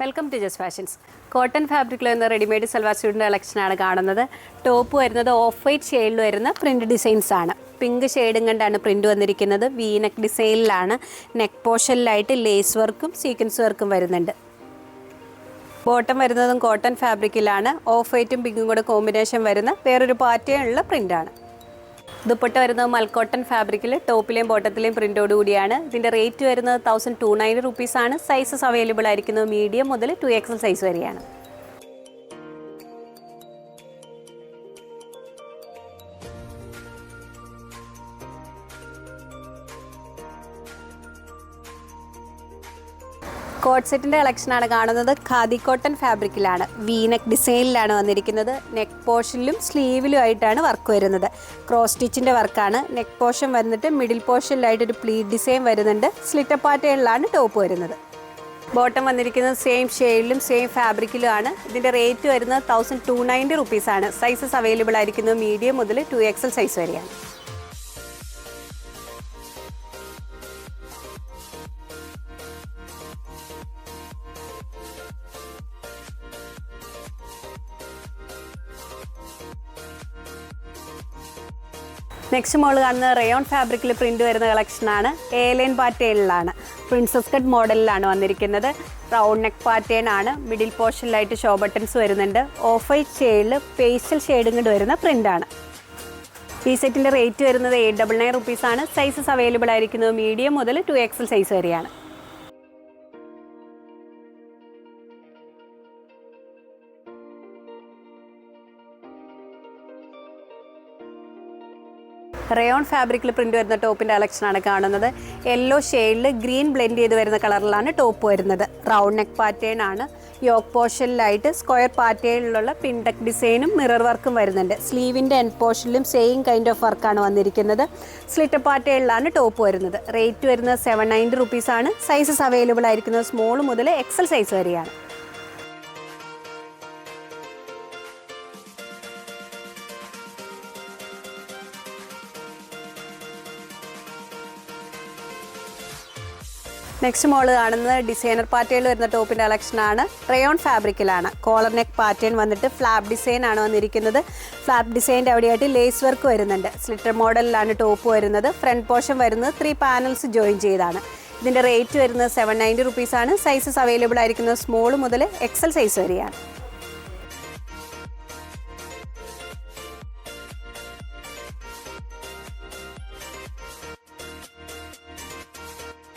Welcome to Jas fashions. Cotton ഫാബ്രിക്കിൽ വരുന്ന readymade salwar സ്യൂട്ടിന്റെ കളക്ഷനാണ് കാണുന്നത്. ടോപ്പ് വരുന്നത് ഓഫ് വൈറ്റ് ഷെയ്ഡിൽ വരുന്ന പ്രിന്റ് ഡിസൈൻസ് ആണ്. പിങ്ക് ഷെയ്ഡും കണ്ടാണ് പ്രിന്റ് വന്നിരിക്കുന്നത്. വി നെക്ക് ഡിസൈനിലാണ് നെക്ക് പോർഷനിലായിട്ട് ലേസ് വർക്കും സീക്വൻസ് വർക്കും വരുന്നുണ്ട്. ബോട്ടം വരുന്നതും കോട്ടൺ ഫാബ്രിക്കിലാണ് ഓഫ് വൈറ്റും പിങ്കും കൂടെ കോമ്പിനേഷൻ വരുന്ന വേറൊരു പാറ്റേണുള്ള പ്രിന്റാണ് ദുപ്പട്ട വരുന്നത് മൽക്കോട്ടൺ ഫാബ്രിക്കിൽ ടോപ്പിലെയും ബോട്ടത്തിലെയും പ്രിന്റോട് കൂടിയാണ്. ഇതിന്റെ റേറ്റ് വരുന്നത് തൗസൻഡ് ടു നയൻ റുപ്പീസാണ് സൈസസ് അവൈലബിൾ ആയിരിക്കുന്നത് മീഡിയം മുതൽ ടു എക്സൽ സൈസ് വരെയാണ്. കോട്ട് സെറ്റിന്റെ കളക്ഷനാണ് കാണുന്നത്. ഖാദി കോട്ടൺ ഫാബ്രിക്കിലാണ്. വീനക്ക് ഡിസൈനിലാണ് വന്നിരിക്കുന്നത്. നെക്ക് പോർഷനിലും സ്ലീവിലും ആയിട്ടാണ് വർക്ക് വരുന്നത്. ക്രോസ് സ്റ്റിച്ചിന്റെ വർക്കാണ് നെക്ക് പോർഷൻ വന്നിട്ട് മിഡിൽ പോർഷനിലായിട്ട് ഒരു പ്ലീറ്റ് ഡിസൈൻ വരുന്നുണ്ട്. സ്ലിറ്റർ പാറ്റേണിലാണ് ടോപ്പ് വരുന്നത്. ബോട്ടം വന്നിരിക്കുന്നത് സെയിം ഷെയ്ഡിലും സെയിം ഫാബ്രിക്കിലും ആണ്. ഇതിന്റെ റേറ്റ് വരുന്നത് തൗസൻഡ് ടു നയന്റി റുപ്പീസാണ് സൈസസ് അവൈലബിൾ ആയിരിക്കുന്നത് മീഡിയം മുതൽ ടു എക്സൽ സൈസ് വരെയാണ്. നെക്സ്റ്റ് മോൾ കാണുന്നത് റയോൺ ഫാബ്രിക്കിൽ പ്രിന്റ് വരുന്ന കളക്ഷനാണ് ഏലൈൻ പാറ്റേണിലാണ് പ്രിൻസസ് കട്ട് മോഡലിലാണ് വന്നിരിക്കുന്നത്. റൗണ്ട് നെക്ക് പാറ്റേൺ ആണ്. മിഡിൽ പോർഷനിലായിട്ട് ഷോ ബട്ടൺസ് വരുന്നുണ്ട്. ഓഫ് വൈറ്റ് ഷെയ്ഡിൽ പേസ്റ്റൽ ഷെയ്ഡും കൊണ്ട് വരുന്ന പ്രിന്റാണ് ഈ സെറ്റിന്റെ റേറ്റ് വരുന്നത് എയ്റ്റ് ഡബിൾ നയൻ റുപ്പീസാണ് സൈസസ് അവൈലബിൾ ആയിരിക്കുന്നത് മീഡിയം മുതൽ ടു എക്സൽ സൈസ് വരെയാണ്. റയോൺ ഫാബ്രിക്കിൽ പ്രിന്റ് വരുന്ന ടോപ്പിന്റെ കളക്ഷനാണ് കാണുന്നത്. യെല്ലോ ഷെയ്ഡിൽ ഗ്രീൻ ബ്ലെൻഡ് ചെയ്ത് വരുന്ന കളറിലാണ് ടോപ്പ് വരുന്നത്. റൗണ്ട് നെക്ക് പാറ്റേൺ ആണ്. യോക്ക് പോർഷനിലായിട്ട് സ്ക്വയർ പാറ്റേണിലുള്ള പിൻടെക് ഡിസൈനും മിറർ വർക്കും വരുന്നുണ്ട്. സ്ലീവിന്റെ എൻഡ് പോർഷനിലും സെയിം കൈൻഡ് ഓഫ് വർക്കാണ് വന്നിരിക്കുന്നത്. സ്ലിറ്റ് പാറ്റേണിലാണ് ടോപ്പ് വരുന്നത്. റേറ്റ് വരുന്നത് സെവൻ നയന്റി റുപ്പീസാണ് സൈസസ് അവൈലബിൾ ആയിരിക്കുന്നത് സ്മോൾ മുതൽ എക്സൽ സൈസ് വരെയാണ്. നെക്സ്റ്റ് മോൾ കാണുന്നത് ഡിസൈനർ പാറ്റേണിൽ വരുന്ന ടോപ്പിന്റെ കളക്ഷനാണ് റയോൺ ഫാബ്രിക്കിലാണ് കോളർ നെക്ക് പാറ്റേൺ വന്നിട്ട് ഫ്ലാപ്പ് ഡിസൈൻ ആണ് വന്നിരിക്കുന്നത്. ഫ്ലാപ്പ് ഡിസൈന്റെ അവിടെയായിട്ട് ലേസ് വർക്ക് വരുന്നുണ്ട്. സ്ലിറ്റർ മോഡലിലാണ് ടോപ്പ് വരുന്നത്. ഫ്രണ്ട് പോർഷൻ വരുന്നത് ത്രീ പാനൽസ് ജോയിൻ ചെയ്താണ്. ഇതിന്റെ റേറ്റ് വരുന്നത് സെവൻ നയന്റി റുപ്പീസാണ് സൈസസ് അവൈലബിൾ ആയിരിക്കുന്നത് സ്മോൾ മുതൽ എക്സൽ സൈസ് വരെയാണ്.